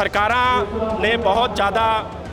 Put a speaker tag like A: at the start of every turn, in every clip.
A: ਸਰਕਾਰਾਂ ਨੇ ਬਹੁਤ ਜ਼ਿਆਦਾ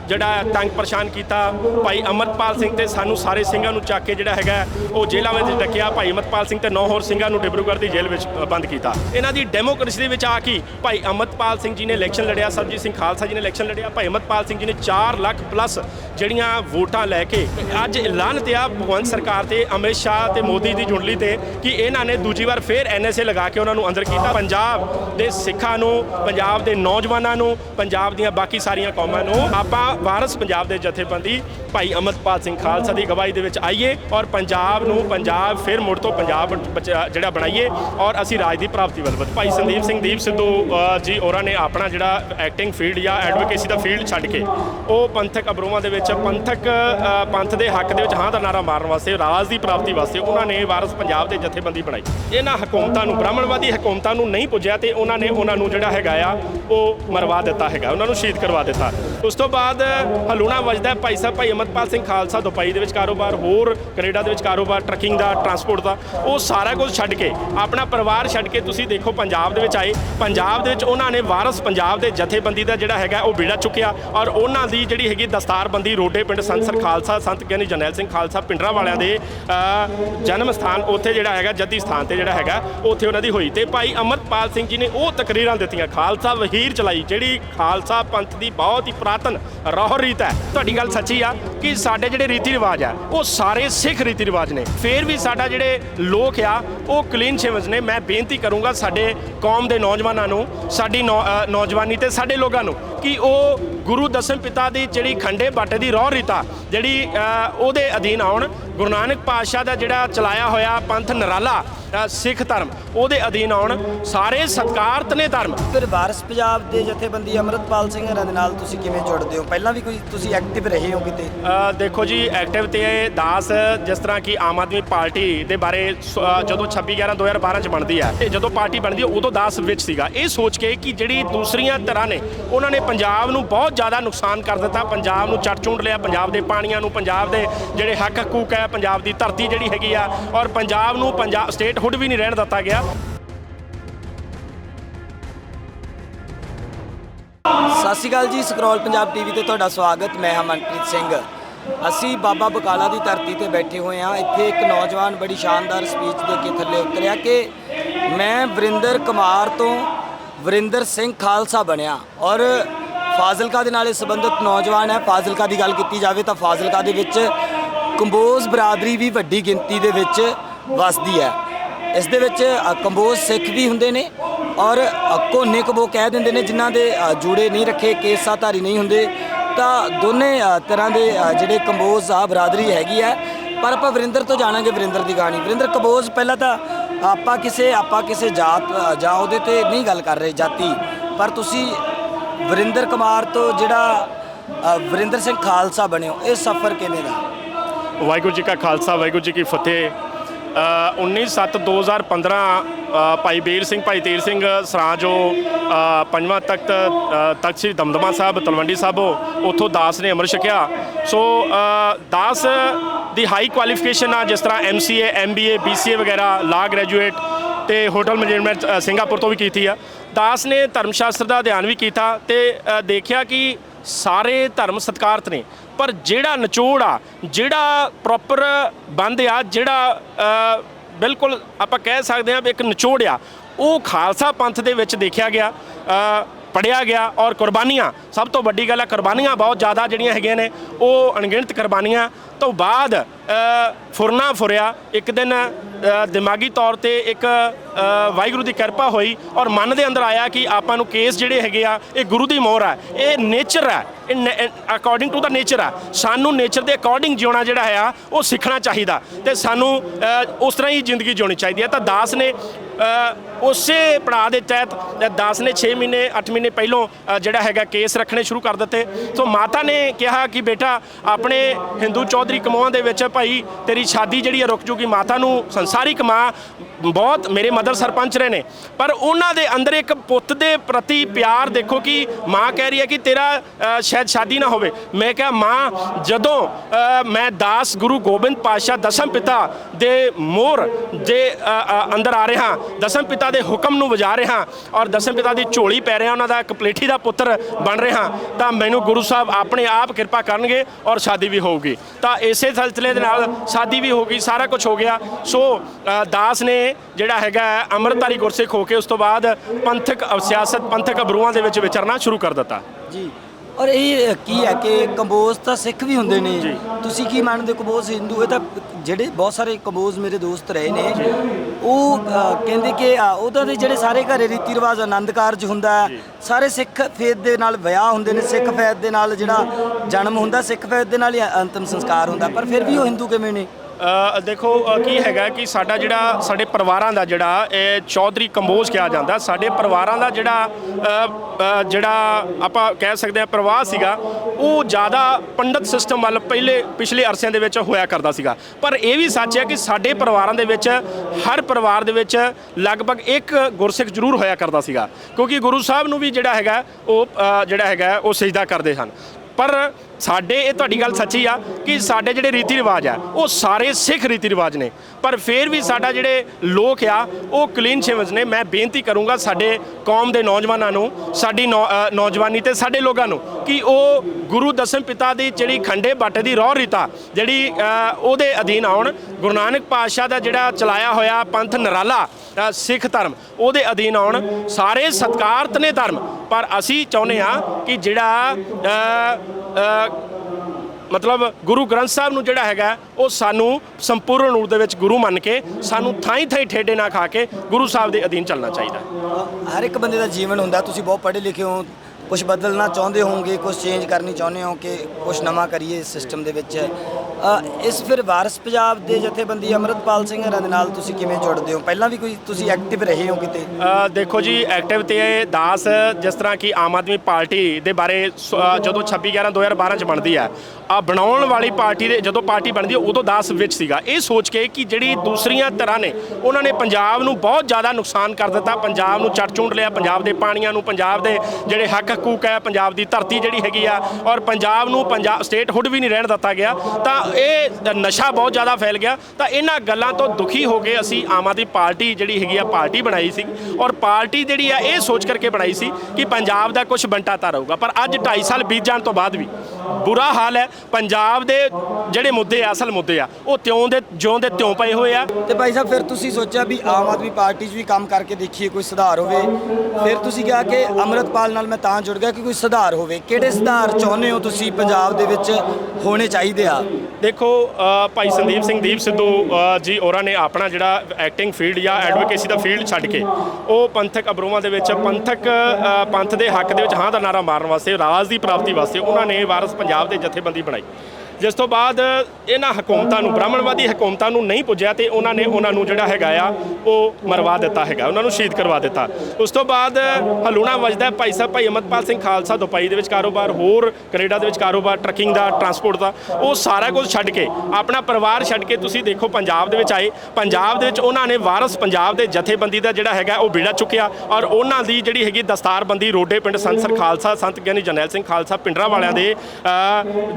A: ਜਿਹੜਾ ਤੰਗ ਪਰੇਸ਼ਾਨ ਕੀਤਾ ਭਾਈ ਅਮਰਪਾਲ ਸਿੰਘ ਤੇ ਸਾਨੂੰ ਸਾਰੇ ਸਿੰਘਾਂ ਨੂੰ ਚੱਕ ਕੇ ਜਿਹੜਾ ਹੈਗਾ ਉਹ ਜੇਲ੍ਹਾਂ ਵਿੱਚ ਡੱਕਿਆ। ਭਾਈ ਅਮਰਪਾਲ ਸਿੰਘ ਤੇ ਨੌ ਹੋਰ ਸਿੰਘਾਂ ਨੂੰ ਡਿਬਰੂਗੜ੍ਹ ਦੀ ਜੇਲ੍ਹ ਵਿੱਚ ਬੰਦ ਕੀਤਾ। ਇਹਨਾਂ ਦੀ ਡੈਮੋਕ੍ਰੇਸੀ ਦੇ ਵਿੱਚ ਆ ਕੇ ਭਾਈ ਅਮਰਪਾਲ ਸਿੰਘ ਜੀ ਨੇ ਇਲੈਕਸ਼ਨ ਲੜਿਆ ਸਰਜੀਤ ਸਿੰਘ ਖਾਲਸਾ ਜੀ ਨੇ ਇਲੈਕਸ਼ਨ ਲੜਿਆ। ਭਾਈ ਅਮਰਪਾਲ ਸਿੰਘ ਜੀ ਨੇ 4 ਲੱਖ ਪਲੱਸ ਜਿਹੜੀਆਂ ਵੋਟਾਂ ਲੈ ਕੇ ਅੱਜ ਐਲਾਨ ਤੇ ਆ ਭਗਵੰਤ ਸਰਕਾਰ ਤੇ, ਅਮਿਤ ਸ਼ਾਹ ਤੇ ਮੋਦੀ ਦੀ ਜੁੰਡਲੀ ਤੇ ਕਿ ਇਹਨਾਂ ਨੇ ਦੂਜੀ ਵਾਰ ਫੇਰ ਐਨਐਸਏ ਲਗਾ ਕੇ ਉਹਨਾਂ ਨੂੰ ਅੰਦਰ ਕੀਤਾ। ਪੰਜਾਬ ਦੇ ਸਿੱਖਾਂ ਨੂੰ, ਪੰਜਾਬ ਦੇ ਨੌਜਵਾਨਾਂ ਨੂੰ, ਪੰਜਾਬ ਦੀਆਂ ਬਾਕੀ ਸਾਰੀਆਂ ਕੌਮਾਂ ਨੂੰ ਆਪਾਂ ਵਾਰਸ ਪੰਜਾਬ ਦੇ ਜਥੇਬੰਦੀ ਭਾਈ ਅਮਰਪਾਲ ਸਿੰਘ ਖਾਲਸਾ ਦੀ ਅਗਵਾਈ ਦੇ ਵਿੱਚ ਆਈਏ ਔਰ ਪੰਜਾਬ ਨੂੰ ਪੰਜਾਬ ਫਿਰ ਮੁੜ ਤੋਂ ਪੰਜਾਬ ਬਚ- ਜਿਹੜਾ ਬਣਾਈਏ ਔਰ ਅਸੀਂ ਰਾਜ ਦੀ ਪ੍ਰਾਪਤੀ ਵੱਲ ਵਧ ਭਾਈ ਸੰਦੀਪ ਸਿੰਘ, ਦੀਪ ਸਿੱਧੂ ਜੀ ਹੋਰਾਂ ਨੇ ਆਪਣਾ ਜਿਹੜਾ ਐਕਟਿੰਗ ਫੀਲਡ ਜਾਂ ਐਡਵੋਕੇਸੀ ਦਾ ਫੀਲਡ ਛੱਡ ਕੇ ਉਹ ਪੰਥਕ ਅਬਰੋਹਾਂ ਦੇ ਵਿੱਚ ਪੰਥਕ ਪੰਥ ਦੇ ਹੱਕ ਦੇ ਵਿੱਚ ਹਾਂ ਦਾ ਨਾਰਾ ਮਾਰਨ ਵਾਸਤੇ, ਰਾਜ ਦੀ ਪ੍ਰਾਪਤੀ ਵਾਸਤੇ ਉਹਨਾਂ ਨੇ ਵਾਰਸ ਪੰਜਾਬ ਦੇ ਜਥੇਬੰਦੀ ਬਣਾਈ। ਇਹਨਾਂ ਹਕੂਮਤਾਂ ਨੂੰ, ਬ੍ਰਾਹਮਣਵਾਦੀ ਹਕੂਮਤਾਂ ਨੂੰ ਨਹੀਂ ਪੁੱਜਿਆ ਤੇ ਉਹਨਾਂ ਨੇ ਉਹਨਾਂ ਨੂੰ ਜਿਹੜਾ ਹੈਗਾ ਆ ਉਹ ਮਰਵਾ ਦਿੱਤਾ ਹੈਗਾ, ਉਹਨਾਂ ਨੂੰ ਸ਼ਹੀਦ ਕਰਵਾ ਦਿੱਤਾ। ਉਸ ਤੋਂ ਬਾਅਦ ਹਲੂਣਾ ਵੱਜਦਾ ਭਾਈ ਸਾਹਿਬ, ਭਾਈ ਅਮਰਪਾਲ ਸਿੰਘ ਖਾਲਸਾ ਦੁਬਈ ਦੇ ਵਿੱਚ ਕਾਰੋਬਾਰ, ਹੋਰ ਕੈਨੇਡਾ ਦੇ ਵਿੱਚ ਕਾਰੋਬਾਰ, ਟਰੱਕਿੰਗ ਦਾ, ਟਰਾਂਸਪੋਰਟ ਦਾ, ਉਹ ਸਾਰਾ ਕੁਝ ਛੱਡ ਕੇ, ਆਪਣਾ ਪਰਿਵਾਰ ਛੱਡ ਕੇ ਤੁਸੀਂ ਦੇਖੋ ਪੰਜਾਬ ਦੇ ਵਿੱਚ ਆਏ। ਪੰਜਾਬ ਦੇ ਵਿੱਚ ਉਹਨਾਂ ਨੇ ਵਾਰਸ ਪੰਜਾਬ ਦੇ ਜਥੇਬੰਦੀ ਦਾ ਜਿਹੜਾ ਹੈਗਾ, ਉਹ ਬੀੜਾ ਚੁੱਕਿਆ ਔਰ ਉਹਨਾਂ ਦੀ ਜਿਹੜੀ ਹੈਗੀ ਦਸਤਾਰਬੰਦੀ ਰੋਡੇ ਪਿੰਡ ਸੰਤ ਸਰ ਖਾਲਸਾ, ਸੰਤ ਗਿਆਨੀ ਜਰਨੈਲ ਸਿੰਘ ਖਾਲਸਾ ਪਿੰਡਰਾ ਵਾਲਿਆਂ ਦੇ ਜਨਮ ਸਥਾਨ ਉੱਥੇ ਜਿਹੜਾ ਹੈਗਾ, ਜੱਦੀ ਸਥਾਨ ਤੇ ਜਿਹੜਾ ਹੈਗਾ, ਉੱਥੇ ਉਹਨਾਂ ਦੀ ਹੋਈ। ਤੇ ਭਾਈ ਅਮਰਪਾਲ ਸਿੰਘ ਜੀ ਨੇ ਉਹ ਤਕਰੀਰਾਂ ਦਿੱਤੀਆਂ, ਖਾਲਸਾ ਵਹੀ ਵਹੀਰ ਚਲਾਈ, ਜਿਹੜੀ ਖਾਲਸਾ ਪੰਥ ਦੀ ਬਹੁਤ ਹੀ ਪੁਰਾਤਨ ਰਹੁ ਰੀਤ ਹੈ। ਤੁਹਾਡੀ ਗੱਲ ਸੱਚੀ ਆ ਕਿ ਸਾਡੇ ਜਿਹੜੇ ਰੀਤੀ ਰਿਵਾਜ ਆ, ਉਹ ਸਾਰੇ ਸਿੱਖ ਰੀਤੀ ਰਿਵਾਜ ਨੇ। ਫੇਰ ਵੀ ਸਾਡਾ ਜਿਹੜੇ ਲੋਕ ਆ, ਉਹ ਕਲੀਨ ਸ਼ੇਵਸ ਨੇ। ਮੈਂ ਬੇਨਤੀ ਕਰੂੰਗਾ ਸਾਡੇ ਕੌਮ ਦੇ ਨੌਜਵਾਨਾਂ ਨੂੰ, ਸਾਡੀ ਨੌ- ਨੌਜਵਾਨੀ ਤੇ ਸਾਡੇ ਲੋਕਾਂ ਨੂੰ ਕਿ ਉਹ ਗੁਰੂ ਦਸਮ ਪਿਤਾ ਦੀ ਜਿਹੜੀ ਖੰਡੇ ਬਾਟੇ ਦੀ ਰਹੁ ਰੀਤਾ ਜਿਹੜੀ ਉਹਦੇ ਅਧੀਨ ਆਉਣ। ਗੁਰੂ ਨਾਨਕ ਪਾਤਸ਼ਾਹ ਦਾ ਜਿਹੜਾ ਚਲਾਇਆ ਹੋਇਆ ਪੰਥ ਨਰਾਲਾ ਸਿੱਖ ਧਰਮ। ਉਹਦੇ ਅਧੀਨ ਆਉਣ ਸਾਰੇ ਸਤਿਕਾਰਤ ਨੇ ਧਰਮ।
B: ਫਿਰ ਵਾਰਸ ਪੰਜਾਬ ਦੇ ਜਥੇਬੰਦੀ ਅਮਰਤਪਾਲ ਸਿੰਘ ਹਰਾਂ ਦੇ ਨਾਲ ਤੁਸੀਂ ਕਿਵੇਂ ਜੁੜਦੇ ਹੋ? ਪਹਿਲਾਂ ਵੀ ਕੋਈ ਤੁਸੀਂ ਐਕਟਿਵ ਰਹੇ ਹੋ ਕਿਤੇ?
A: ਦੇਖੋ ਜੀ ਐਕਟਿਵ ਤੇ ਦਾਸ ਜਿਸ ਤਰ੍ਹਾਂ ਕਿ ਆਮ ਆਦਮੀ ਪਾਰਟੀ ਦੇ ਬਾਰੇ ਜਦੋਂ 26 11 2012 ਚ ਬਣਦੀ ਹੈ ਤੇ ਜਦੋਂ ਪਾਰਟੀ ਬਣਦੀ ਹੈ ਉਦੋਂ ਦਾਸ ਵਿੱਚ ਸੀਗਾ। ਇਹ ਸੋਚ ਕੇ ਕਿ ਜਿਹੜੀ ਦੂਸਰੀਆਂ ਤਰ੍ਹਾਂ ਨੇ ਉਹਨਾਂ ਨੇ ਪੰਜਾਬ ਨੂੰ ਬਹੁਤ ਜ਼ਿਆਦਾ ਨੁਕਸਾਨ ਕਰ ਦਿੱਤਾ। ਪੰਜਾਬ ਨੂੰ ਚੱਟ ਚੁੰਡ ਲਿਆ ਪੰਜਾਬ ਦੇ ਪਾਣੀਆਂ ਨੂੰ ਪੰਜਾਬ ਦੇ ਜਿਹੜੇ ਹੱਕ ਹਕੂਕ ਹੈ ਪੰਜਾਬ ਦੀ ਧਰਤੀ ਜਿਹੜੀ ਹੈਗੀ ਆ ਔਰ ਪੰਜਾਬ ਨੂੰ ਪੰਜਾਬ ਸਟੇਟਹੁੱਡ ਵੀ ਨਹੀਂ ਰਹਿਣ ਦਿੱਤਾ ਗਿਆ।
B: ਸਤਿ ਸ਼੍ਰੀ ਅਕਾਲ ਜੀ, ਸਕਰੋਲ ਪੰਜਾਬ ਟੀਵੀ ਤੇ ਤੁਹਾਡਾ ਸਵਾਗਤ, ਮੈਂ ਹਾਂ ਮਨਪ੍ਰੀਤ ਸਿੰਘ। ਅਸੀਂ ਬਾਬਾ ਬਕਾਲਾ ਦੀ ਧਰਤੀ ਤੇ ਬੈਠੇ ਹੋਏ ਹਾਂ। ਇੱਥੇ ਇੱਕ ਨੌਜਵਾਨ ਬੜੀ ਸ਼ਾਨਦਾਰ ਸਪੀਚ ਦੇ ਕੇ ਥੱਲੇ ਉਤਰਿਆ ਕਿ ਮੈਂ ਵਰਿੰਦਰ ਕੁਮਾਰ ਤੋਂ ਵਰਿੰਦਰ ਸਿੰਘ ਖਾਲਸਾ ਬਣਿਆ ਔਰ ਫਾਜ਼ਿਲਕਾ ਦੇ ਨਾਲ ਸੰਬੰਧਿਤ ਨੌਜਵਾਨ ਹੈ। ਫਾਜ਼ਿਲਕਾ ਦੀ ਗੱਲ ਕੀਤੀ ਜਾਵੇ ਤਾਂ ਫਾਜ਼ਿਲਕਾ ਦੇ ਵਿੱਚ ਕੰਬੋਜ਼ ਬਰਾਦਰੀ ਵੀ ਵੱਡੀ ਗਿਣਤੀ ਦੇ ਵਿੱਚ ਵਸਦੀ ਹੈ। ਇਸ ਦੇ ਵਿੱਚ ਕੰਬੋਜ਼ ਸਿੱਖ ਵੀ ਹੁੰਦੇ ਨੇ ਔਰ ਕੋਨੇ ਕਬੋ ਕਹਿ ਦਿੰਦੇ ਨੇ ਜਿਨ੍ਹਾਂ ਦੇ ਅ, ਜੂੜੇ ਨਹੀਂ ਰੱਖੇ ਕੇਸਾਧਾਰੀ ਨਹੀਂ ਹੁੰਦੇ। ਤਾਂ ਦੋਨੇ ਤਰ੍ਹਾਂ ਦੇ ਜਿਹੜੇ ਕੰਬੋਜ਼ ਆ ਬਰਾਦਰੀ ਹੈਗੀ ਹੈ ਪਰ ਆਪਾਂ ਵਰਿੰਦਰ ਤੋਂ ਜਾਣਾਂਗੇ ਵਰਿੰਦਰ ਦੀ ਕਹਾਣੀ। ਵਰਿੰਦਰ ਕੰਬੋਜ਼ ਪਹਿਲਾਂ ਤਾਂ ਆਪਾਂ ਕਿਸੇ ਆਪਾਂ ਕਿਸੇ ਜਾਤ ਜਾਂ ਉਹਦੇ ਤੇ ਨਹੀਂ ਗੱਲ ਕਰ ਰਹੇ ਜਾਤੀ। ਪਰ ਤੁਸੀਂ ਵਰਿੰਦਰ ਕੁਮਾਰ ਤੋਂ ਜਿਹੜਾ ਵਰਿੰਦਰ ਸਿੰਘ ਖਾਲਸਾ ਬਣਿਓ ਇਹ ਸਫ਼ਰ ਕਿਵੇਂ ਦਾ?
A: ਵਾਹਿਗੁਰੂ ਜੀ ਕਾ ਖਾਲਸਾ ਵਾਹਿਗੁਰੂ ਜੀ ਕੀ ਫਤਿਹ। 19/7/2015 ਅ, ਭਾਈ ਬੇਰ ਸਿੰਘ ਭਾਈ ਤੀਰ ਸਿੰਘ ਸਰਾਂ ਜੋ ਪੰਜਵਾਂ ਤਖਤ ਤਖਤ ਸ੍ਰੀ ਦਮਦਮਾ ਸਾਹਿਬ ਤਲਵੰਡੀ ਸਾਹਿਬੋ ਉੱਥੋਂ ਦਾਸ ਨੇ ਅੰਮ੍ਰਿਤ ਛਕਿਆ। ਸੋ ਦਾਸ ਦੀ ਹਾਈ ਕੁਆਲੀਫਿਕੇਸ਼ਨ ਆ ਜਿਸ ਤਰ੍ਹਾਂ ਐਮਸੀਏ ਐਮਬੀਏ ਬੀਸੀਏ ਵਗੈਰਾ ਲਾ ਗ੍ਰੈਜੂਏਟ ਤੇ ਹੋਟਲ ਮੈਨੇਜਮੈਂਟ ਸਿੰਗਾਪੁਰ ਤੋਂ ਵੀ ਕੀਤੀ ਆ। ਦਾਸ ਨੇ ਧਰਮ ਸ਼ਾਸਤਰ ਦਾ ਅਧਿਐਨ ਵੀ ਕੀਤਾ ਤੇ ਦੇਖਿਆ ਕਿ ਸਾਰੇ ਧਰਮ ਸਤਿਕਾਰਤ ਨੇ ਪਰ ਜਿਹੜਾ ਨਿਚੋੜ ਆ ਜਿਹੜਾ ਪ੍ਰੋਪਰ ਬੰਦ ਆ ਜਿਹੜਾ ਬਿਲਕੁਲ ਆਪਾਂ ਕਹਿ ਸਕਦੇ ਹਾਂ ਵੀ ਇੱਕ ਨਿਚੋੜ ਆ ਉਹ ਖਾਲਸਾ ਪੰਥ ਦੇ ਵਿੱਚ ਦੇਖਿਆ ਗਿਆ ਅ, ਪੜਿਆ ਗਿਆ ਔਰ ਕੁਰਬਾਨੀਆਂ ਸਭ ਤੋਂ ਵੱਡੀ ਗੱਲ ਹੈ ਕੁਰਬਾਨੀਆਂ ਬਹੁਤ ਜ਼ਿਆਦਾ ਜਿਹੜੀਆਂ ਹੈਗੀਆਂ ਨੇ ਉਹ ਅਣਗਿਣਤ ਕੁਰਬਾਨੀਆਂ ਤੋਂ ਬਾਅਦ ਫੁਰਨਾ ਫੁਰਿਆ ਇੱਕ ਦਿਨ ਦਿਮਾਗੀ ਤੌਰ ਤੇ ਇੱਕ ਵਾਹਿਗੁਰੂ ਦੀ ਕਿਰਪਾ ਹੋਈ ਔਰ ਮਨ ਦੇ ਅੰਦਰ ਆਇਆ ਕਿ ਆਪਾਂ ਨੂੰ ਕੇਸ ਜਿਹੜੇ ਹੈਗੇ ਆ, ਇਹ ਗੁਰੂ ਦੀ ਮੋਹਰ ਆ, ਇਹ ਨੇਚਰ ਹੈ ਇਹ ਅਕੋਰਡਿੰਗ ਟੂ ਦਾ ਨੇਚਰ ਆ। ਸਾਨੂੰ ਨੇਚਰ ਦੇ ਅਕੋਰਡਿੰਗ ਜਿਉਣਾ ਜਿਹੜਾ ਹੈ ਆ, ਉਹ ਸਿੱਖਣਾ ਚਾਹੀਦਾ ਤੇ ਸਾਨੂੰ ਉਸ ਤਰ੍ਹਾਂ ਹੀ ਜ਼ਿੰਦਗੀ ਜਿਉਣੀ ਚਾਹੀਦੀ ਹੈ ਤਾਂ ਦਾਸ ਨੇ ਉਸੇ ਪੜਾਅ ਦੇ ਤਹਿਤ ਦਾਸ ਨੇ 6 ਮਹੀਨੇ 8 ਮਹੀਨੇ ਪਹਿਲੋਂ ਜਿਹੜਾ ਹੈਗਾ ਕੇਸ ਰੱਖਣੇ ਸ਼ੁਰੂ ਕਰ ਦਿੱਤੇ। ਸੋ ਮਾਤਾ ਨੇ ਕਿਹਾ ਕਿ ਬੇਟਾ, ਆਪਣੇ ਹਿੰਦੂ ਚੌਧਰੀ ਕਮੋਹਾਂ ਦੇ ਵਿੱਚ ਭਾਈ, ਤੇਰੀ ਸ਼ਾਦੀ ਜਿਹੜੀ ਹੈ ਰੁਕ ਜੂਗੀ, ਮਾਤਾ ਨੂੰ ਸਾਰੀ ਮਾਂ ਬਹੁਤ ਮੇਰੇ ਮਦਰ ਸਰਪੰਚ ਰਹੇ ਨੇ। ਪਰ ਉਹਨਾਂ ਦੇ ਅੰਦਰ ਇੱਕ ਪੁੱਤ ਦੇ ਪ੍ਰਤੀ ਪਿਆਰ ਦੇਖੋ ਕਿ ਮਾਂ ਕਹਿ ਰਹੀ ਹੈ ਕਿ ਤੇਰਾ ਸ਼ਾਇਦ ਸ਼ਾਦੀ ਨਾ ਹੋਵੇ। ਮੈਂ ਕਿਹਾ, ਮਾਂ, ਜਦੋਂ ਮੈਂ ਦਾਸ ਗੁਰੂ ਗੋਬਿੰਦ ਪਾਤਸ਼ਾਹ ਦਸਮ ਪਿਤਾ ਦੇ ਮੋਰ ਦੇ ਅੰਦਰ ਆ ਰਿਹਾ, ਦਸਮ ਪਿਤਾ ਦੇ ਹੁਕਮ ਨੂੰ ਵਜਾ ਰਿਹਾ ਔਰ ਦਸਮ ਪਿਤਾ ਦੀ ਝੋਲੀ ਪੈ ਰਿਹਾ, ਉਹਨਾਂ ਦਾ ਇੱਕ ਪਲੇਠੀ ਦਾ ਪੁੱਤਰ ਬਣ ਰਿਹਾ, ਤਾਂ ਮੈਨੂੰ ਗੁਰੂ ਸਾਹਿਬ ਆਪਣੇ ਆਪ ਕਿਰਪਾ ਕਰਨਗੇ ਔਰ ਸ਼ਾਦੀ ਵੀ ਹੋਊਗੀ। ਤਾਂ ਇਸੇ ਸਿਲਸਿਲੇ ਦੇ ਨਾਲ ਸ਼ਾਦੀ ਵੀ ਹੋ ਗਈ ਸਾਰਾ ਕੁਝ ਹੋ ਗਿਆ। ਸੋ ਦਾਸ ਨੇ ਜਿਹੜਾ ਹੈਗਾ ਅੰਮ੍ਰਿਤਧਾਰੀ ਗੁਰਸਿੱਖ ਹੋ ਕੇ ਉਸ ਤੋਂ ਬਾਅਦ ਪੰਥਕ ਸਿਆਸਤ ਪੰਥਕ ਅਬਰੂਆਂ ਦੇ ਵਿੱਚ ਵਿਚਰਨਾ ਸ਼ੁਰੂ ਕਰ ਦਿੱਤਾ।
B: ਜੀ। ਔਰ ਇਹ ਕੀ ਹੈ ਕਿ ਕੰਬੋਜ਼ ਤਾਂ ਸਿੱਖ ਵੀ ਹੁੰਦੇ ਨੇ। ਤੁਸੀਂ ਕੀ ਮੰਨਦੇ ਕੰਬੋਜ਼ ਹਿੰਦੂ? ਇਹ ਤਾਂ ਜਿਹੜੇ ਬਹੁਤ ਸਾਰੇ ਕੰਬੋਜ਼ ਮੇਰੇ ਦੋਸਤ ਰਹੇ ਨੇ ਉਹ ਕਹਿੰਦੇ ਕਿ ਉਹਦਾ ਦੇ ਜਿਹੜੇ ਸਾਰੇ ਘਰੇ ਰੀਤੀ ਰਿਵਾਜ ਆਨੰਦ ਕਾਰਜ ਹੁੰਦਾ ਸਾਰੇ ਸਿੱਖ ਫੇਥ ਦੇ ਨਾਲ ਵਿਆਹ ਹੁੰਦੇ ਨੇ ਸਿੱਖ ਫੇਥ ਦੇ ਨਾਲ ਜਿਹੜਾ ਜਨਮ ਹੁੰਦਾ ਸਿੱਖ ਫੇਥ ਦੇ ਨਾਲ ਹੀ ਅੰਤਿਮ ਸੰਸਕਾਰ ਹੁੰਦਾ। ਪਰ ਫਿਰ ਵੀ ਉਹ ਹਿੰਦੂ ਕਿਵੇਂ ਨੇ?
A: ਦੇਖੋ ਕੀ ਹੈਗਾ ਕਿ ਸਾਡਾ ਜਿਹੜਾ ਸਾਡੇ ਪਰਿਵਾਰਾਂ ਦਾ ਜਿਹੜਾ, ਇਹ ਚੌਧਰੀ ਕੰਬੋਜ ਕਿਹਾ ਜਾਂਦਾ। ਸਾਡੇ ਪਰਿਵਾਰਾਂ ਦਾ ਜਿਹੜਾ ਜਿਹੜਾ ਆਪਾਂ ਕਹਿ ਸਕਦੇ ਹਾਂ ਪ੍ਰਵਾਹ ਸੀਗਾ, ਉਹ ਜ਼ਿਆਦਾ ਪੰਡਤ ਸਿਸਟਮ ਵੱਲ ਪਹਿਲੇ, ਪਿਛਲੇ ਅਰਸਿਆਂ ਦੇ ਵਿੱਚ ਹੋਇਆ ਕਰਦਾ ਸੀਗਾ। ਪਰ ਇਹ ਵੀ ਸੱਚ ਹੈ ਕਿ ਸਾਡੇ ਪਰਿਵਾਰਾਂ ਦੇ ਵਿੱਚ, ਹਰ ਪਰਿਵਾਰ ਦੇ ਵਿੱਚ ਲਗਭਗ ਇੱਕ ਗੁਰਸਿੱਖ ਜ਼ਰੂਰ ਹੋਇਆ ਕਰਦਾ ਸੀਗਾ। ਕਿਉਂਕਿ ਗੁਰੂ ਸਾਹਿਬ ਨੂੰ ਵੀ ਜਿਹੜਾ ਹੈਗਾ, ਉਹ ਜਿਹੜਾ ਹੈਗਾ, ਉਹ ਸਜਦਾ ਕਰਦੇ ਹਨ ਪਰ ਸਾਡੇ, ਇਹ ਤੁਹਾਡੀ ਗੱਲ ਸੱਚੀ ਆ ਕਿ ਸਾਡੇ ਜਿਹੜੇ ਰੀਤੀ ਰਿਵਾਜ ਆ, ਉਹ ਸਾਰੇ ਸਿੱਖ ਰੀਤੀ ਰਿਵਾਜ ਨੇ। ਪਰ ਫਿਰ ਵੀ ਸਾਡਾ ਜਿਹੜੇ ਲੋਕ ਆ, ਉਹ ਕਲੀਨ ਸ਼ੇਵਸ ਨੇ। ਮੈਂ ਬੇਨਤੀ ਕਰੂੰਗਾ ਸਾਡੇ ਕੌਮ ਦੇ ਨੌਜਵਾਨਾਂ ਨੂੰ, ਸਾਡੀ ਨੌ- ਨੌਜਵਾਨੀ ਤੇ ਸਾਡੇ ਲੋਕਾਂ ਨੂੰ ਕਿ ਉਹ ਗੁਰੂ ਦਸਮ ਪਿਤਾ ਦੀ ਜਿਹੜੀ ਖੰਡੇ ਬਾਟੇ ਦੀ ਰੋਹ ਰੀਤਾ, ਜਿਹੜੀ ਉਹਦੇ ਅਧੀਨ ਆਉਣ। ਗੁਰੂ ਨਾਨਕ ਪਾਤਸ਼ਾਹ ਦਾ ਜਿਹੜਾ ਚਲਾਇਆ ਹੋਇਆ ਪੰਥ ਨਰਾਲਾ ਸਿੱਖ ਧਰਮ, ਉਹਦੇ ਅਧੀਨ ਆਉਣ। ਸਾਰੇ ਸਤਿਕਾਰਤ ਨੇ ਧਰਮ, ਪਰ ਅਸੀਂ ਚਾਹੁੰਦੇ ਆ ਕਿ ਜਿਹੜਾ ਮਤਲਬ ਗੁਰੂ ਗ੍ਰੰਥ ਸਾਹਿਬ ਨੂੰ ਜਿਹੜਾ ਹੈਗਾ, ਉਹ ਸਾਨੂੰ ਸੰਪੂਰਨ ਰੂਪ ਦੇ ਵਿੱਚ ਗੁਰੂ ਮੰਨ ਕੇ, ਸਾਨੂੰ ਥਾਈ ਥਾਈ ਠੇਡੇ ਨਾ ਖਾ ਕੇ ਗੁਰੂ ਸਾਹਿਬ ਦੇ ਅਧੀਨ ਚੱਲਣਾ ਚਾਹੀਦਾ।
B: ਹਰ ਇੱਕ ਬੰਦੇ ਦਾ ਜੀਵਨ ਹੁੰਦਾ, ਤੁਸੀਂ ਬਹੁਤ ਪੜ੍ਹੇ ਲਿਖੇ ਹੋ ਕੁਝ ਬਦਲਣਾ ਚਾਹੁੰਦੇ ਹੋਵੋਗੇ ਕੁਝ ਚੇਂਜ ਕਰਨੀ ਚਾਹੁੰਦੇ ਹੋ ਕਿ ਕੁਝ ਨਵਾਂ ਕਰੀਏ ਸਿਸਟਮ ਦੇ ਵਿੱਚ। ਇਸ ਫਿਰ ਵਾਰਸ ਪੰਜਾਬ ਦੇ ਜਥੇਬੰਦੀ ਅਮਰਤਪਾਲ ਸਿੰਘ ਹਰਾਂ ਦੇ ਨਾਲ ਤੁਸੀਂ ਕਿਵੇਂ ਜੁੜਦੇ ਹੋ? ਪਹਿਲਾਂ ਵੀ ਕੋਈ ਤੁਸੀਂ ਐਕਟਿਵ ਰਹੇ ਹੋ ਕਿਤੇ?
A: ਦੇਖੋ ਜੀ ਐਕਟਿਵ ਤੇ ਦਾਸ ਜਿਸ ਤਰ੍ਹਾਂ ਕਿ ਆਮ ਆਦਮੀ ਪਾਰਟੀ ਦੇ ਬਾਰੇ ਸ- ਅ, ਜਦੋਂ 26 11 2012 ਚ ਬਣਦੀ ਹੈ ਆ ਬਣਾਉਣ ਵਾਲੀ ਪਾਰਟੀ ਦੇ ਜਦੋਂ ਪਾਰਟੀ ਬਣਦੀ ਹੈ ਉਦੋਂ ਦਾਸ ਵਿੱਚ ਸੀਗਾ। ਇਹ ਸੋਚ ਕੇ ਕਿ ਜਿਹੜੀ ਦੂਸਰੀਆਂ ਤਰ੍ਹਾਂ ਨੇ ਉਹਨਾਂ ਨੇ ਪੰਜਾਬ ਨੂੰ ਬਹੁਤ ਜ਼ਿਆਦਾ ਨੁਕਸਾਨ ਕਰ ਦਿੱਤਾ। ਪੰਜਾਬ ਨੂੰ ਚੱਟ ਚੁੰਡ ਲਿਆ ਪੰਜਾਬ ਦੇ ਪਾਣੀਆਂ ਨੂੰ ਪੰਜਾਬ ਦੇ ਜਿਹੜੇ ਹੱਕ ਹਕੂਕ ਹੈ ਪੰਜਾਬ ਦੀ ਧਰਤੀ ਜਿਹੜੀ ਹੈਗੀ ਆ ਔਰ ਪੰਜਾਬ ਨੂੰ ਪੰਜਾਬ ਸਟੇਟਹੁੱਡ ਵੀ ਨਹੀਂ ਰਹਿਣ ਦਿੱਤਾ ਗਿਆ ਤਾਂ ਇਹ ਨਸ਼ਾ ਬਹੁਤ ਜ਼ਿਆਦਾ ਫੈਲ ਗਿਆ। ਤਾਂ ਇਹਨਾਂ ਗੱਲਾਂ ਤੋਂ ਦੁਖੀ ਹੋ ਕੇ ਅਸੀਂ ਆਮ ਆਦਮੀ ਪਾਰਟੀ ਜਿਹੜੀ ਹੈਗੀ ਆ, ਪਾਰਟੀ ਬਣਾਈ ਸੀ ਔਰ ਪਾਰਟੀ ਜਿਹੜੀ ਆ, ਇਹ ਸੋਚ ਕਰਕੇ ਬਣਾਈ ਸੀ ਕਿ ਪੰਜਾਬ ਦਾ ਕੁਝ ਬੰਟਾਤਾ ਰਹੂਗਾ। ਪਰ ਅੱਜ 2.5 ਸਾਲ ਬੀਤ ਜਾਣ ਤੋਂ ਬਾਅਦ ਵੀ ਬੁਰਾ ਹਾਲ ਹੈ। ਪੰਜਾਬ ਦੇ ਜਿਹੜੇ ਮੁੱਦੇ ਆ, ਅਸਲ ਮੁੱਦੇ ਆ, ਉਹ ਤਿਉਂ ਦੇ ਜਿਉਂ ਦੇ ਤਿਉਂ ਪਏ ਹੋਏ ਆ।
B: ਤੇ ਭਾਈ ਸਾਹਿਬ, ਫਿਰ ਤੁਸੀਂ ਸੋਚਿਆ ਵੀ ਆਮ ਆਦਮੀ ਪਾਰਟੀ 'ਚ ਵੀ ਕੰਮ ਕਰਕੇ ਦੇਖੀਏ ਕੋਈ ਸੁਧਾਰ ਹੋਵੇ। ਫਿਰ ਤੁਸੀਂ ਕਿਹਾ ਕਿ ਅਮਰਤਪਾਲ ਨਾਲ ਮੈਂ ਤਾਂ ਜੁੜ ਗਿਆ ਕਿ ਕੋਈ ਸੁਧਾਰ ਹੋਵੇ। ਕਿਹੜੇ ਸੁਧਾਰ ਚਾਹੁੰਦੇ ਹੋ ਤੁਸੀਂ ਪੰਜਾਬ ਦੇ ਵਿੱਚ ਹੋਣੇ ਚਾਹੀਦੇ ਆ?
A: ਦੇਖੋ ਭਾਈ ਸੰਦੀਪ ਸਿੰਘ ਦੀਪ ਸਿੱਧੂ ਜੀ ਹੋਰਾਂ ਨੇ ਆਪਣਾ ਜਿਹੜਾ ਐਕਟਿੰਗ ਫੀਲਡ ਜਾਂ ਐਡਵੋਕੇਸੀ ਦਾ ਫੀਲਡ ਛੱਡ ਕੇ, ਉਹ ਪੰਥਕ ਅਬਰੂਆਂ ਦੇ ਵਿੱਚ, ਪੰਥਕ ਪੰਥ ਦੇ ਹੱਕ ਦੇ ਵਿੱਚ ਹਾਂ ਦਾ ਨਾਰਾ ਮਾਰਨ ਵਾਸਤੇ, ਰਾਜ ਦੀ ਪ੍ਰਾਪਤੀ ਵਾਸਤੇ ਉਹਨਾਂ ਨੇ ਵਾਰਸ ਪੰਜਾਬ ਦੇ ਜਥੇਬੰਦੀ ਬਣਾਈ। ਜਿਸ ਤੋਂ ਬਾਅਦ ਇਹਨਾਂ ਹਕੂਮਤਾਂ ਨੂੰ, ਬ੍ਰਾਹਮਣਵਾਦੀ ਹਕੂਮਤਾਂ ਨੂੰ ਨਹੀਂ ਪੁੱਜਿਆ ਤੇ ਉਹਨਾਂ ਨੇ ਉਹਨਾਂ ਨੂੰ ਜਿਹੜਾ ਹੈਗਾ ਆ, ਉਹ ਮਰਵਾ ਦਿੱਤਾ ਹੈਗਾ, ਉਹਨਾਂ ਨੂੰ ਸ਼ਹੀਦ ਕਰਵਾ ਦਿੱਤਾ। ਉਸ ਤੋਂ ਬਾਅਦ ਹਲੂਣਾ ਵੱਜਦਾ ਭਾਈ ਸਾਹਿਬ, ਭਾਈ ਅਮਰਪਾਲ ਸਿੰਘ ਖਾਲਸਾ ਦੁਪਾਈ ਦੇ ਵਿੱਚ ਕਾਰੋਬਾਰ, ਹੋਰ ਕੈਨੇਡਾ ਦੇ ਵਿੱਚ ਕਾਰੋਬਾਰ, ਟਰੱਕਿੰਗ ਦਾ, ਟਰਾਂਸਪੋਰਟ ਦਾ, ਉਹ ਸਾਰਾ ਕੁਝ ਛੱਡ ਕੇ, ਆਪਣਾ ਪਰਿਵਾਰ ਛੱਡ ਕੇ ਤੁਸੀਂ ਦੇਖੋ ਪੰਜਾਬ ਦੇ ਵਿੱਚ ਆਏ। ਪੰਜਾਬ ਦੇ ਵਿੱਚ ਉਹਨਾਂ ਨੇ ਵਾਰਸ ਪੰਜਾਬ ਦੇ ਜਥੇਬੰਦੀ ਦਾ ਜਿਹੜਾ ਹੈਗਾ, ਉਹ ਬੇੜਾ ਚੁੱਕਿਆ ਔਰ ਉਹਨਾਂ ਦੀ ਜਿਹੜੀ ਹੈਗੀ ਦਸਤਾਰਬੰਦੀ ਰੋਡੇ ਪਿੰਡ ਸੰਤ ਸਰ ਖਾਲਸਾ, ਸੰਤ ਗਿਆਨੀ ਜਰਨੈਲ ਸਿੰਘ ਖਾਲਸਾ ਪਿੰਡਰਾ ਵਾਲਿਆਂ ਦੇ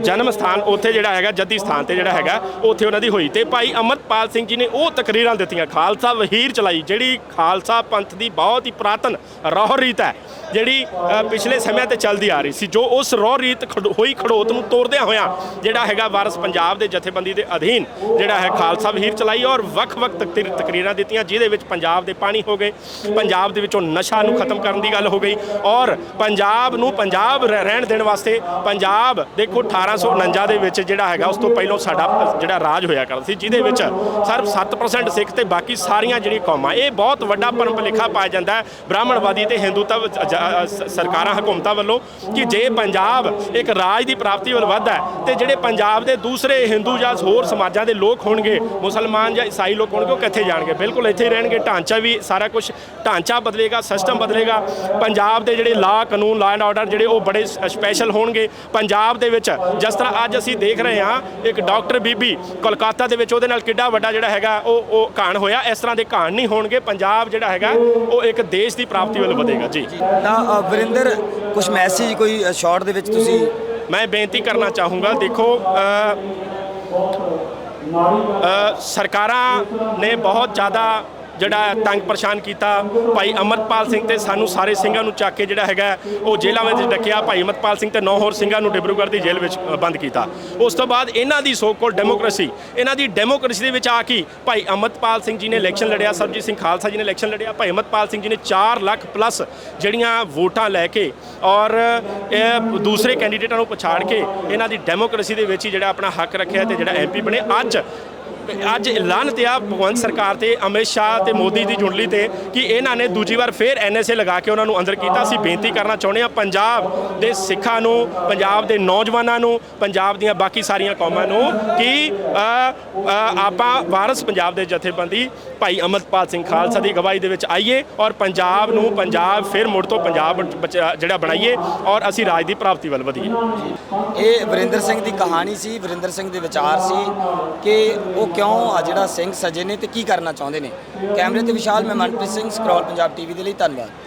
A: ਜਨਮ ਸਥਾਨ ਉੱਥੇ ਜਿਹੜਾ ਹੈਗਾ, ਜੱਦੀ ਸਥਾਨ ਤੇ ਜਿਹੜਾ ਹੈਗਾ, ਉੱਥੇ ਉਹਨਾਂ ਦੀ ਹੋਈ। ਤੇ ਭਾਈ ਅਮਰਪਾਲ ਸਿੰਘ ਜੀ ਨੇ ਉਹ ਤਕਰੀਰਾਂ ਦਿੱਤੀਆਂ। ਖਾਲਸਾ ਵਹੀਰ ਚਲਾਈ, ਜਿਹੜੀ ਖਾਲਸਾ ਪੰਥ ਦੀ ਬਹੁਤ ਹੀ ਪੁਰਾਤਨ ਰੋਹ ਰੀਤ ਹੈ, ਜਿਹੜੀ ਪਿਛਲੇ ਸਮਿਆਂ ਤੇ ਚੱਲਦੀ ਆ ਰਹੀ ਸੀ। ਜੋ ਉਸ ਰੋਹ ਰੀਤ ਖੜੋ- ਹੋਈ ਖੜੋਤ ਨੂੰ ਤੋੜਦਿਆਂ ਹੋਇਆਂ, ਜਿਹੜਾ ਹੈਗਾ ਵਾਰਸ ਪੰਜਾਬ ਦੇ ਜਥੇਬੰਦੀ ਦੇ ਅਧੀਨ ਜਿਹੜਾ ਹੈ ਖਾਲਸਾ ਵਹੀਰ ਚਲਾਈ ਔਰ ਵੱਖ-ਵੱਖ ਤਕਰੀਰ ਤਕਰੀਰਾਂ ਦਿੱਤੀਆਂ, ਜਿਹਦੇ ਵਿੱਚ ਪੰਜਾਬ ਦੇ ਪਾਣੀ ਹੋ ਗਏ, ਪੰਜਾਬ ਦੇ ਵਿੱਚੋਂ ਨਸ਼ਾ ਨੂੰ ਖਤਮ ਕਰਨ ਦੀ ਗੱਲ ਹੋ ਗਈ ਔਰ ਪੰਜਾਬ ਨੂੰ ਪੰਜਾਬ ਰਹਿ- ਰਹਿਣ ਦੇਣ ਵਾਸਤੇ ਪੰਜਾਬ ਦੇਖੋ 1849 ਦੇ ਵਿੱਚ ਜਿਹੜਾ ਹੈਗਾ, ਉਸ ਤੋਂ ਪਹਿਲਾਂ ਸਾਡਾ ਜਿਹੜਾ ਰਾਜ ਹੋਇਆ ਕਰਦਾ ਸੀ, ਜਿਹਦੇ ਵਿੱਚ ਸਿਰਫ 7% ਸਿੱਖ ਤੇ ਬਾਕੀ ਸਾਰੀਆਂ ਜਿਹੜੀਆਂ ਕੌਮਾਂ, ਇਹ ਬਹੁਤ ਵੱਡਾ ਪਰਮ ਭਲੇਖਾ ਪਾਇਆ ਜਾਂਦਾ ਹੈ, ਬ੍ਰਾਹਮਣਵਾਦੀ ਤੇ ਹਿੰਦੂਤਵ ਸਰਕਾਰਾਂ ਹਕੂਮਤਾਂ ਵੱਲੋਂ, ਕਿ ਜੇ ਪੰਜਾਬ ਇੱਕ ਰਾਜ ਦੀ ਪ੍ਰਾਪਤੀ ਵੱਲ ਵੱਧਦਾ ਹੈ, ਤੇ ਜਿਹੜੇ ਪੰਜਾਬ ਦੇ ਦੂਸਰੇ ਹਿੰਦੂ ਜਾਂ ਹੋਰ ਸਮਾਜਾਂ ਦੇ ਲੋਕ ਹੋਣਗੇ, ਮੁਸਲਮਾਨ ਜਾਂ ਈਸਾਈ ਲੋਕ ਹੋਣਗੇ, ਉਹ ਕਿੱਥੇ ਜਾਣਗੇ? ਬਿਲਕੁਲ ਇੱਥੇ ਹੀ ਰਹਿਣਗੇ, ਢਾਂਚਾ ਵੀ ਸਾਰਾ ਕੁਝ ਢਾਂਚਾ ਬਦਲੇਗਾ ਸਿਸਟਮ ਬਦਲੇਗਾ, ਪੰਜਾਬ ਦੇ ਜਿਹੜੇ ਲਾ ਕਾਨੂੰਨ ਲਾ ਐਂਡ ਆਰਡਰ ਜਿਹੜੇ ਉਹ ਬੜੇ ਸਪੈਸ਼ਲ ਹੋਣਗੇ, ਪੰਜਾਬ ਦੇ ਵਿੱਚ ਜਿਸ ਤਰ੍ਹਾਂ ਅੱਜ ਅਸੀਂ ਦੇਖ ਰਹੇ ਹਾਂ ਇੱਕ ਡਾਕਟਰ ਬੀਬੀ ਕੋਲਕਾਤਾ ਦੇ ਵਿੱਚ ਉਹਦੇ ਨਾਲ ਕਿੱਡਾ ਵੱਡਾ ਜਿਹੜਾ ਹੈਗਾ ਉਹ ਉਹ ਕਾਂਡ ਹੋਇਆ। ਇਸ ਤਰ੍ਹਾਂ ਦੇ ਕਾਂਡ ਨਹੀਂ ਹੋਣਗੇ। ਪੰਜਾਬ ਜਿਹੜਾ ਹੈਗਾ ਉਹ ਇੱਕ ਦੇਸ਼ ਦੀ ਪ੍ਰਾਪਤੀ ਵੱਲ ਵਧੇਗਾ। ਜੀ।
B: ਤਾਂ ਵਰਿੰਦਰ ਕੁਝ ਮੈਸੇਜ ਕੋਈ ਸ਼ਾਰਟ ਦੇ ਵਿੱਚ ਤੁਸੀਂ?
A: ਮੈਂ ਬੇਨਤੀ ਕਰਨਾ ਚਾਹੂੰਗਾ ਦੇਖੋ ਸਰਕਾਰਾਂ ਨੇ ਬਹੁਤ ਜ਼ਿਆਦਾ ਜਿਹੜਾ ਤੰਗ ਪਰੇਸ਼ਾਨ ਕੀਤਾ ਭਾਈ ਅਮਰਪਾਲ ਸਿੰਘ ਤੇ ਸਾਨੂੰ ਸਾਰੇ ਸਿੰਘਾਂ ਨੂੰ ਚੱਕ ਕੇ ਜਿਹੜਾ ਹੈਗਾ ਉਹ ਜੇਲ੍ਹਾਂ ਵਿੱਚ ਡੱਕਿਆ। ਭਾਈ ਅਮਰਪਾਲ ਸਿੰਘ ਤੇ ਨੌ ਹੋਰ ਸਿੰਘਾਂ ਨੂੰ ਡਿਬਰੂਗੜ੍ਹ ਦੀ ਜੇਲ੍ਹ ਵਿੱਚ ਬੰਦ ਕੀਤਾ। ਉਸ ਤੋਂ ਬਾਅਦ ਇਹਨਾਂ ਦੀ ਸੋ ਕੋਲ ਡੈਮੋਕ੍ਰੇਸੀ ਇਹਨਾਂ ਦੀ ਡੈਮੋਕ੍ਰੇਸੀ ਦੇ ਵਿੱਚ ਆ ਕੇ ਭਾਈ ਅਮਰਪਾਲ ਸਿੰਘ ਜੀ ਨੇ ਇਲੈਕਸ਼ਨ ਲੜਿਆ, ਸਰਬਜੀਤ ਸਿੰਘ ਖਾਲਸਾ ਜੀ ਨੇ ਇਲੈਕਸ਼ਨ ਲੜਿਆ, ਭਾਈ ਅਮਰਪਾਲ ਸਿੰਘ ਜੀ ਨੇ 4 ਲੱਖ ਪਲੱਸ ਜਿਹੜੀਆਂ ਵੋਟਾਂ ਲੈ ਕੇ ਔਰ ਦੂਸਰੇ ਕੈਂਡੀਡੇਟਾਂ ਨੂੰ ਪਛਾੜ ਕੇ ਇਹਨਾਂ ਦੀ ਡੈਮੋਕ੍ਰੇਸੀ ਦੇ ਵਿੱਚ ਹੀ ਜਿਹੜਾ ਆਪਣਾ ਹੱਕ ਰੱਖਿਆ ਤੇ ਜਿਹੜਾ ਐਮਪੀ ਬਣੇ। ਅੱਜ ਅੱਜ ਐਲਾਨ ਤੇ ਭਗਵੰਤ ਸਰਕਾਰ ਤੇ ਅਮਿਤ ਸ਼ਾਹ ਤੇ, ਮੋਦੀ ਦੀ ਜੁੰਡਲੀ ਤੇ ਕਿ ਇਹਨਾਂ ਨੇ ਦੂਜੀ ਵਾਰ ਫੇਰ ਐਨਐਸਏ ਲਗਾ ਕੇ ਉਹਨਾਂ ਨੂੰ ਅੰਦਰ ਕੀਤਾ। ਅਸੀਂ ਬੇਨਤੀ ਕਰਨਾ ਚਾਹੁੰਦੇ ਆ ਪੰਜਾਬ ਦੇ ਸਿੱਖਾਂ ਨੂੰ, ਪੰਜਾਬ ਦੇ ਨੌਜਵਾਨਾਂ ਨੂੰ, ਪੰਜਾਬ ਦੀਆਂ ਬਾਕੀ ਸਾਰੀਆਂ ਕੌਮਾਂ ਨੂੰ ਕਿ ਆਪਾਂ ਵਾਰਸ ਪੰਜਾਬ ਦੇ ਜਥੇਬੰਦੀ ਭਾਈ ਅਮਰਪਾਲ ਸਿੰਘ ਖਾਲਸਾ ਦੀ ਅਗਵਾਈ ਦੇ ਵਿੱਚ ਆਈਏ ਔਰ ਪੰਜਾਬ ਨੂੰ ਪੰਜਾਬ ਫਿਰ ਮੁੜ ਤੋਂ ਪੰਜਾਬ ਬਚ- ਜਿਹੜਾ ਬਣਾਈਏ ਔਰ ਅਸੀਂ ਰਾਜ ਦੀ ਪ੍ਰਾਪਤੀ ਵੱਲ ਵਧੀਏ।
B: ਇਹ ਵਰਿੰਦਰ ਸਿੰਘ ਦੀ ਕਹਾਣੀ ਸੀ, ਵਰਿੰਦਰ ਸਿੰਘ ਦੇ ਵਿਚਾਰ ਸੀ ਕਿ ਉਹ ਕਿਉਂ ਆ ਜਿਹੜਾ ਸਿੰਘ ਸਜੇ ਨੇ ਤੇ ਕੀ ਕਰਨਾ ਚਾਹੁੰਦੇ ਨੇ? ਕੈਮਰੇ ਤੇ ਵਿਸ਼ਾਲ ਮੈਂ ਮਨਪ੍ਰੀਤ ਸਿੰਘ, ਸਕਰੋਲ ਪੰਜਾਬ ਟੀਵੀ ਦੇ ਲਈ, ਧੰਨਵਾਦ।